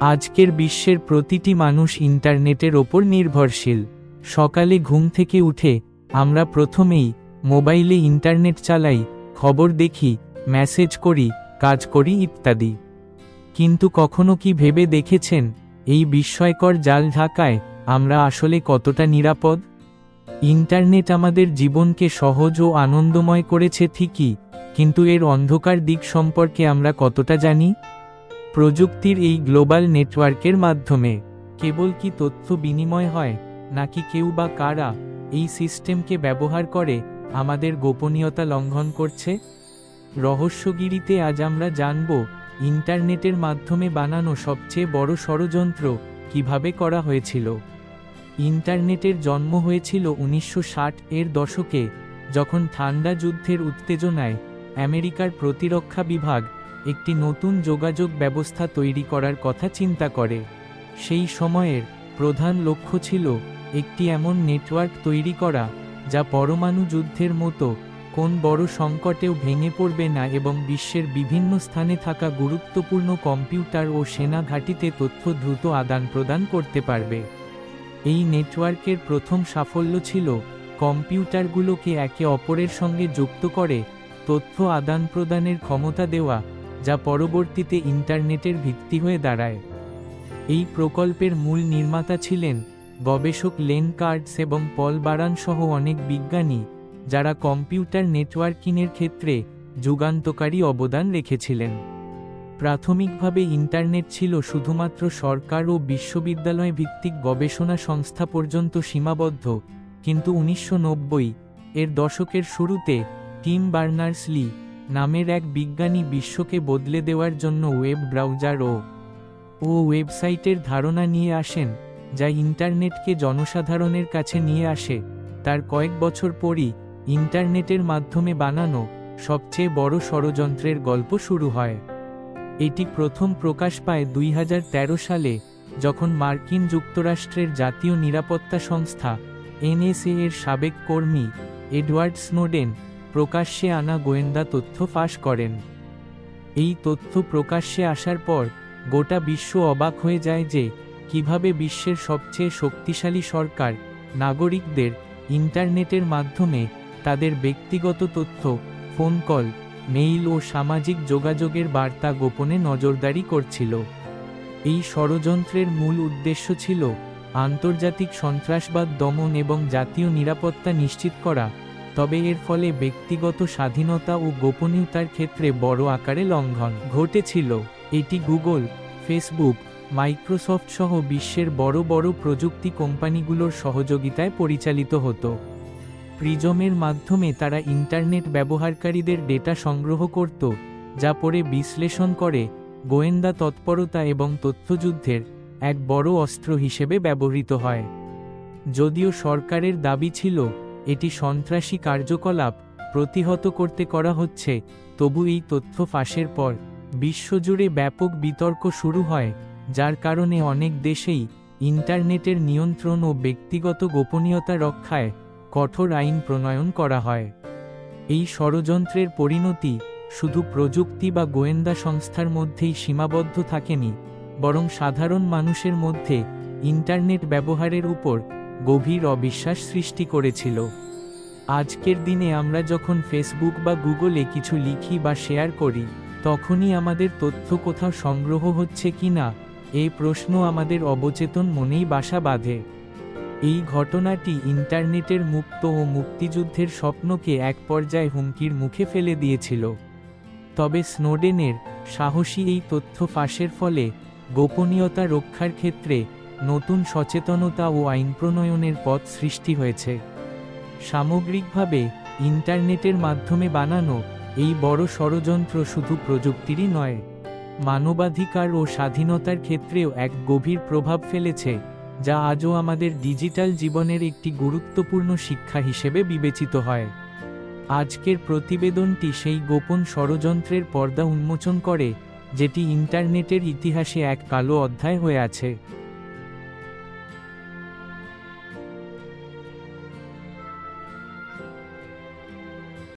আজকের বিশ্বের প্রতিটি মানুষ ইন্টারনেটের ওপর নির্ভরশীল। সকালে ঘুম থেকে উঠে আমরা প্রথমেই মোবাইলে ইন্টারনেট চালাই, খবর দেখি, মেসেজ করি, কাজ করি ইত্যাদি। কিন্তু কখনো কি ভেবে দেখেছেন, এই বিস্ময়কর জাল ঢাকায় আমরা আসলে কতটা নিরাপদ? ইন্টারনেট আমাদের জীবনকে সহজ ও আনন্দময় করেছে ঠিকই, কিন্তু এর অন্ধকার দিক সম্পর্কে আমরা কতটা জানি? প্রযুক্তির এই গ্লোবাল নেটওয়ার্কের মাধ্যমে। কেবল কি তথ্য বিনিময় হয়, নাকি কেউ বা কারা এই সিস্টেমকে ব্যবহার করে আমাদের গোপনীয়তা লঙ্ঘন করছে? রহস্যগিরিতে আজ আমরা জানব, ইন্টারনেটের মাধ্যমে বানানো সবচেয়ে বড় ষড়যন্ত্র কীভাবে করা হয়েছিল। ইন্টারনেটের জন্ম হয়েছিল উনিশশো ষাট এর দশকে, যখন ঠান্ডা যুদ্ধের উত্তেজনায় আমেরিকার প্রতিরক্ষা বিভাগ একটি নতুন যোগাযোগ ব্যবস্থা তৈরি করার কথা চিন্তা করে। সেই সময়ের প্রধান লক্ষ্য ছিল একটি এমন নেটওয়ার্ক তৈরি করা, যা পরমাণু যুদ্ধের মতো কোন বড় সংকটেও ভেঙে পড়বে না এবং বিশ্বের বিভিন্ন স্থানে থাকা গুরুত্বপূর্ণ কম্পিউটার ও সেনা ঘাঁটিতে তথ্য দ্রুত আদান প্রদান করতে পারবে। এই নেটওয়ার্কের প্রথম সাফল্য ছিল কম্পিউটারগুলোকে একে অপরের সঙ্গে যুক্ত করে তথ্য আদান প্রদানের ক্ষমতা দেওয়া যা পরবর্তীতে ইন্টারনেটের ভিত্তি হয়ে দাঁড়ায়। এই প্রকল্পের মূল নির্মাতা ছিলেন গবেষক লেন কার্ডস এবং পল বারান সহ অনেক বিজ্ঞানী, যারা কম্পিউটার নেটওয়ার্কিংয়ের ক্ষেত্রে যুগান্তকারী অবদান রেখেছিলেন। প্রাথমিকভাবে ইন্টারনেট ছিল শুধুমাত্র সরকার ও বিশ্ববিদ্যালয় ভিত্তিক গবেষণা সংস্থা পর্যন্ত সীমাবদ্ধ, কিন্তু উনিশশো নব্বই এর দশকের শুরুতে টিম বার্নার্স লি নামের এক বিজ্ঞানী বিশ্বকে বদলে দেওয়ার জন্য ওয়েব ব্রাউজার ও ও ওয়েবসাইটের ধারণা নিয়ে আসেন, যা ইন্টারনেটকে জনসাধারণের কাছে নিয়ে আসে। তার কয়েক বছর পরই ইন্টারনেটের মাধ্যমে বানানো সবচেয়ে বড় ষড়যন্ত্রের গল্প শুরু হয়। এটি প্রথম প্রকাশ পায় দুই হাজার তেরো সালে, যখন মার্কিন যুক্তরাষ্ট্রের জাতীয় নিরাপত্তা সংস্থা এনএসএ এর সাবেক কর্মী এডওয়ার্ড স্নোডেন প্রকাশ্যে আনা গোয়েন্দা তথ্য ফাঁস করেন। এই তথ্য প্রকাশ্যে আসার পর গোটা বিশ্ব অবাক হয়ে যায় যে কীভাবে বিশ্বের সবচেয়ে শক্তিশালী সরকার নাগরিকদের ইন্টারনেটের মাধ্যমে তাদের ব্যক্তিগত তথ্য, ফোন কল, মেইল ও সামাজিক যোগাযোগের বার্তা গোপনে নজরদারি করছিল। এই ষড়যন্ত্রের মূল উদ্দেশ্য ছিল আন্তর্জাতিক সন্ত্রাসবাদ দমন এবং জাতীয় নিরাপত্তা নিশ্চিত করা তবে এর ফলে ব্যক্তিগত স্বাধীনতা ও গোপনীয়তার ক্ষেত্রে বড় আকারে লঙ্ঘন ঘটেছিল। এটি গুগল, ফেসবুক, মাইক্রোসফট সহ বিশ্বের বড় বড় প্রযুক্তি কোম্পানিগুলোর সহযোগিতায় পরিচালিত হতো। প্রিজমের মাধ্যমে তারা ইন্টারনেট ব্যবহারকারীদের ডেটা সংগ্রহ করত, যা পরে বিশ্লেষণ করে গোয়েন্দা তৎপরতা এবং তথ্যযুদ্ধের এক বড় অস্ত্র হিসেবে ব্যবহৃত হয়। যদিও সরকারের দাবি ছিল এটি সন্ত্রাসী কার্যকলাপ প্রতিহত করতে করা হচ্ছে, তবু এই তথ্য ফাঁসের পর বিশ্বজুড়ে ব্যাপক বিতর্ক শুরু হয়, যার কারণে অনেক দেশেই ইন্টারনেটের নিয়ন্ত্রণ ও ব্যক্তিগত গোপনীয়তা রক্ষায় কঠোর আইন প্রণয়ন করা হয়। এই ষড়যন্ত্রের পরিণতি শুধু প্রযুক্তি বা গোয়েন্দা সংস্থার মধ্যেই সীমাবদ্ধ থাকেনি, বরং সাধারণ মানুষের মধ্যে ইন্টারনেট ব্যবহারের উপর গভীর অবিশ্বাস সৃষ্টি করেছিল। আজকের দিনে আমরা যখন ফেসবুক বা গুগলে কিছু লিখি বা শেয়ার করি, তখনই আমাদের তথ্য কোথাও সংগ্রহ হচ্ছে কি না এই প্রশ্ন আমাদের অবচেতন মনেই বাসা বাঁধে। এই ঘটনাটি ইন্টারনেটের মুক্ত ও মুক্তিযুদ্ধের স্বপ্নকে এক পর্যায়ে হুমকির মুখে ফেলে দিয়েছিল। তবে স্নোডেনের সাহসী এই তথ্য ফাঁসের ফলে গোপনীয়তা রক্ষার ক্ষেত্রে নতুন সচেতনতা ও আইন প্রণয়নের পথ সৃষ্টি হয়েছে। সামগ্রিকভাবে, ইন্টারনেটের মাধ্যমে বানানো এই বড় ষড়যন্ত্র শুধু প্রযুক্তিরই নয়, মানবাধিকার ও স্বাধীনতার ক্ষেত্রেও এক গভীর প্রভাব ফেলেছে, যা আজও আমাদের ডিজিটাল জীবনের একটি গুরুত্বপূর্ণ শিক্ষা হিসেবে বিবেচিত হয়। আজকের প্রতিবেদনটি সেই গোপন ষড়যন্ত্রের পর্দা উন্মোচন করে, যেটি ইন্টারনেটের ইতিহাসে এক কালো অধ্যায় হয়ে আছে।